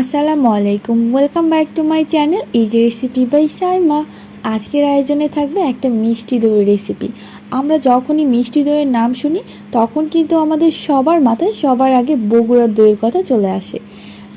আসসালামু আলাইকুম। Welcome back to my channel easy recipe by Saima আজকের আয়োজনে থাকবে একটা মিষ্টি দইয়ের রেসিপি আমরা যখনই মিষ্টি দইয়ের নাম শুনি, তখন কিন্তু আমাদের সবার মাথায় সবার আগে বগুড়ার দইয়ের কথা চলে আসে।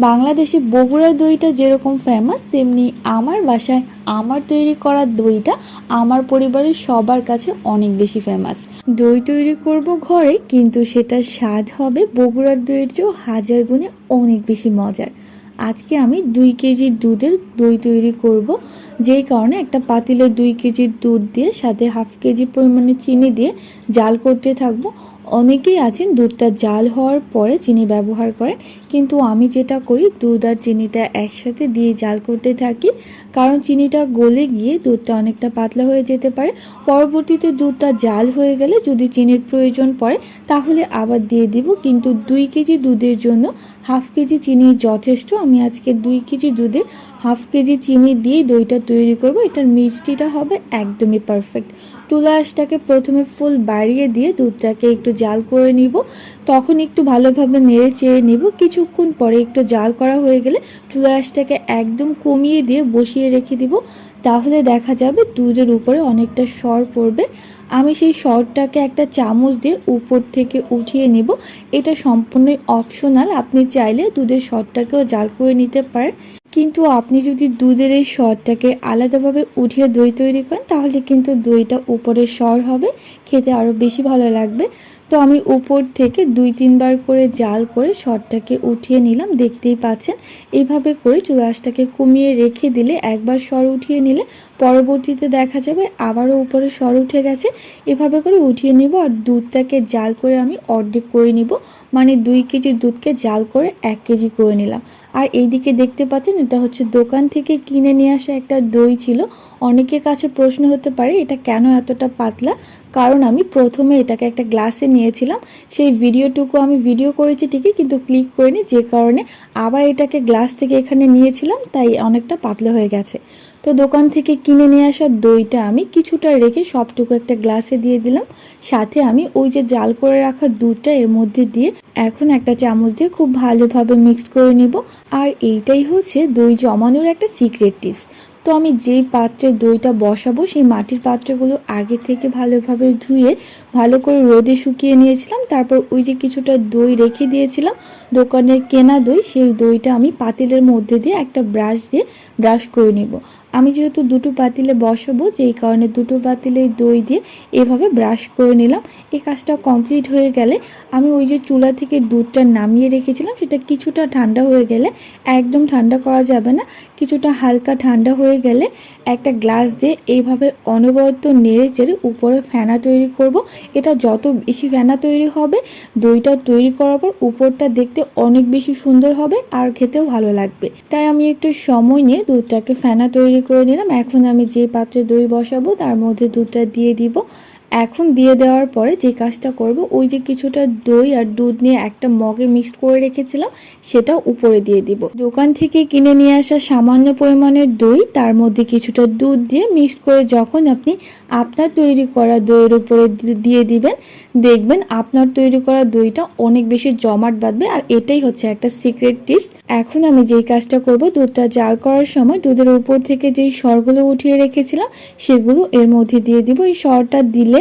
বাংলাদেশে বগুড়ার দইটা যেরকম ফেমাস তেমনি আমার বাসায় আমার তৈরি করা দইটা আমার পরিবারের সবার কাছে অনেক বেশি ফেমাস দই তৈরি করব ঘরে, কিন্তু সেটা স্বাদ হবে বগুড়ার দইয়ের চেয়েও হাজার গুণে অনেক বেশি মজার। আজকে আমি দুই কেজি দুধের দই তৈরি করব। যেই কারণে একটা পাতিলে দুই কেজি দুধ দিয়ে, সাথে হাফ কেজি পরিমাণে চিনি দিয়ে জাল করতে থাকব। অনেকেই আছেন দুধটা জাল হওয়ার পরে চিনি ব্যবহার করেন। কিন্তু আমি যেটা করি, দুধ আর চিনিটা একসাথে দিয়ে জাল করতে থাকি। কারণ চিনিটা গলে গিয়ে দুধটা অনেকটা পাতলা হয়ে যেতে পারে। পরবর্তীতে দুধটা জাল হয়ে গেলে যদি চিনির প্রয়োজন পড়ে, তাহলে আবার দিয়ে দিব। কিন্তু দুই কেজি দুধের জন্য হাফ কেজি চিনি যথেষ্ট। আমি আজকে দুই কেজি দুধে হাফ কেজি চিনি দিয়ে দইটা তৈরি করব। এটার মিষ্টিটা হবে একদমই পারফেক্ট তুলা আঁশটাকে প্রথমে ফুল বাড়িয়ে দিয়ে দুধটাকে একটু জাল করে নিব। তখন একটু ভালোভাবে নেড়ে চেড়ে নিব কিছুক্ষণ পরে একটু জাল করা হয়ে গেলে চুলা আঁশটাকে একদম কমিয়ে দিয়ে বসিয়ে রেখে দিব। তাহলে দেখা যাবে দুধের উপরে অনেকটা সর পড়বে। আমি সেই সরটাকে একটা চামচ দিয়ে উপর থেকে উঠিয়ে নেব। এটা সম্পূর্ণই অপশনাল আপনি চাইলে দুধের সরটাকেও জাল করে নিতে পারেন। কিন্তু আপনি যদি দুধের এই সরটাকে আলাদাভাবে উঠিয়ে দই তৈরি করেন, তাহলে কিন্তু দইটা উপরে সর হবে। খেতে আরও বেশি ভালো লাগবে। তো আমি উপর থেকে দুই, তিনবার করে জাল করে সরটাকে উঠিয়ে নিলাম। দেখতেই পাচ্ছেন এইভাবে করে চুলাশটাকে কমিয়ে রেখে দিলে একবার স্বর উঠিয়ে নিলে পরবর্তীতে দেখা যাবে আবারও উপরে স্বর উঠে গেছে। এভাবে করে উঠিয়ে নিব আর দুধটাকে জাল করে আমি অর্ধেক করে নিব। মানে দুই কেজি দুধকে জাল করে এক কেজি করে নিলাম। আর এইদিকে দেখতে পাচ্ছেন, এটা হচ্ছে দোকান থেকে কিনে নিয়ে আসা একটা দই ছিল। অনেকের কাছে প্রশ্ন হতে পারে, এটা কেন এতটা পাতলা? কারণ আমি প্রথমে এটাকে একটা গ্লাসে নিয়েছিলাম। সেই ভিডিওটুকু আমি ভিডিও করেছি ঠিকই, কিন্তু ক্লিক করিনি। যে কারণে আবার এটাকে গ্লাস থেকে এখানে নিয়েছিলাম, তাই অনেকটা পাতলা হয়ে গেছে। তো দোকান থেকে কিনে নিয়ে আসা দইটা আমি কিছুটা রেখে সবটুকু একটা গ্লাসে দিয়ে দিলাম। সাথে আমি ওই যে জাল করে রাখা দুধটা এর মধ্যে দিয়ে এখন একটা চামচ দিয়ে খুব ভালোভাবে মিক্সড করে নিব। আর এইটাই হচ্ছে দই জমানোর একটা সিক্রেট টিপস তো আমি যেই পাত্রে দইটা বসাবো সেই মাটির পাত্রগুলো আগে থেকে ভালোভাবে ধুয়ে ভালো করে রোদে শুকিয়ে নিয়েছিলাম। তারপর ওই যে কিছুটা দই রেখে দিয়েছিলাম দোকানের কেনা দই, সেই দইটা আমি পাতিলের মধ্যে দিয়ে একটা ব্রাশ দিয়ে ব্রাশ করে নিব। আমি যেহেতু দুটো পাতিলে বসাবো, যেই কারণে দুটো পাতিলে দই দিয়ে এভাবে ব্রাশ করে নিলাম। এই কাজটা কমপ্লিট হয়ে গেলে আমি ওই যে চুলা থেকে দুধটা নামিয়ে রেখেছিলাম, সেটা কিছুটা ঠান্ডা হয়ে গেলে একদম ঠান্ডা করা যাবে না, কিছুটা হালকা ঠান্ডা হয়ে গেলে একটা গ্লাস দিয়ে এইভাবে অনবরত নেড়ে চেড়ে উপরে ফেনা তৈরি করব। এটা যত বেশি ফেনা তৈরি হবে, দইটা তৈরি করার পর উপরটা দেখতে অনেক বেশি সুন্দর হবে আর খেতেও ভালো লাগবে। তাই আমি একটু সময় নিয়ে দুধটাকে ফেনা তৈরি করে নিলাম। এখন আমি যে পাত্রে দই বসাবো তার মধ্যে দুধটা দিয়ে দিব। এখন দিয়ে দেওয়ার পরে যে কাজটা করব, ওই যে কিছুটা দই আর দুধ নিয়ে একটা মগে মিক্সড করে রেখেছিলাম, সেটা উপরে দিয়ে দিব। দোকান থেকে কিনে নিয়ে আসা সামান্য পরিমাণের দই, তার মধ্যে কিছুটা দুধ দিয়ে মিক্সড করে যখন আপনি আপনার তৈরি করা দইয়ের উপরে দিয়ে দিবেন, দেখবেন আপনার তৈরি করা দইটা অনেক বেশি জমাট বাঁধবে আর এটাই হচ্ছে একটা সিক্রেট টিপস এখন আমি যেই কাজটা করব, দুধটা জাল করার সময় দুধের উপর থেকে যেই সরগুলো উঠিয়ে রেখেছিলাম, সেগুলো এর মধ্যে দিয়ে দিব। এই সরটা দিলে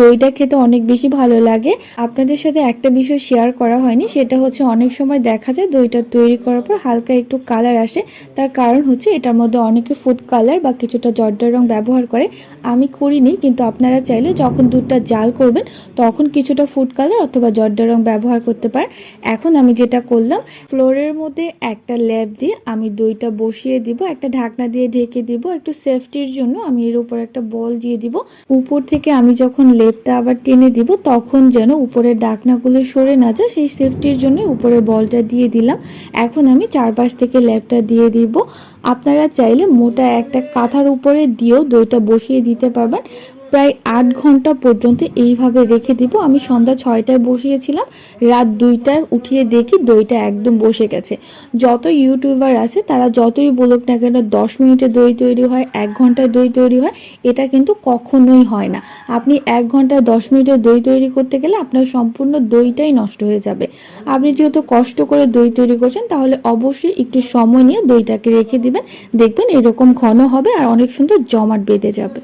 দইটা খেতে অনেক বেশি ভালো লাগে। আপনাদের সাথে একটা বিষয় শেয়ার করা হয়নি, সেটা হচ্ছে অনেক সময় দেখা যায় দইটা তৈরি করার পর হালকা একটু কালার আসে। তার কারণ হচ্ছে এটার মধ্যে অনেকে ফুড কালার বা কিছুটা জর্দার রং ব্যবহার করে। আমি করিনি, কিন্তু আপনারা চাইলে যখন দুধটা জাল করবেন, তখন কিছুটা ফুড কালার অথবা জর্দার রং ব্যবহার করতে পারেন। এখন আমি যেটা করলাম ফ্লোরের মধ্যে একটা ল্যাব দিয়ে আমি দইটা বসিয়ে দিব, একটা ঢাকনা দিয়ে ঢেকে দিব, একটু সেফটির জন্য আমি এর উপর একটা বল দিয়ে দিব। উপর থেকে আমি যখন লেপটা আবার টেনে দিব, তখন যেন উপরের ডাকনাগুলো সরে না যায়। সেই সেফটির জন্য উপরে বলটা দিয়ে দিলাম। এখন আমি চারপাশ থেকে লেপটা দিয়ে দিব। আপনারা চাইলে মোটা একটা কাঁথার উপরে দিয়েও দইটা বসিয়ে দিতে পারবেন। প্রায় আট ঘণ্টা পর্যন্ত এইভাবে রেখে দিব। আমি সন্ধ্যা ছয়টায় বসিয়েছিলাম, রাত দুইটায় উঠিয়ে দেখি দইটা একদম বসে গেছে। যত ইউটিউবার আছে, তারা যতই বলুক না কেন দশ মিনিটে দই তৈরি হয়, এক ঘন্টায় দই তৈরি হয়, এটা কিন্তু কখনোই হয় না। আপনি এক ঘন্টায় দশ মিনিটে দই তৈরি করতে গেলে আপনার সম্পূর্ণ দইটাই নষ্ট হয়ে যাবে। আপনি যেহেতু কষ্ট করে দই তৈরি করছেন, তাহলে অবশ্যই একটু সময় নিয়ে দইটাকে রেখে দিবেন। দেখবেন এরকম ঘন হবে আর অনেক সুন্দর জমাট বেঁধে যাবে।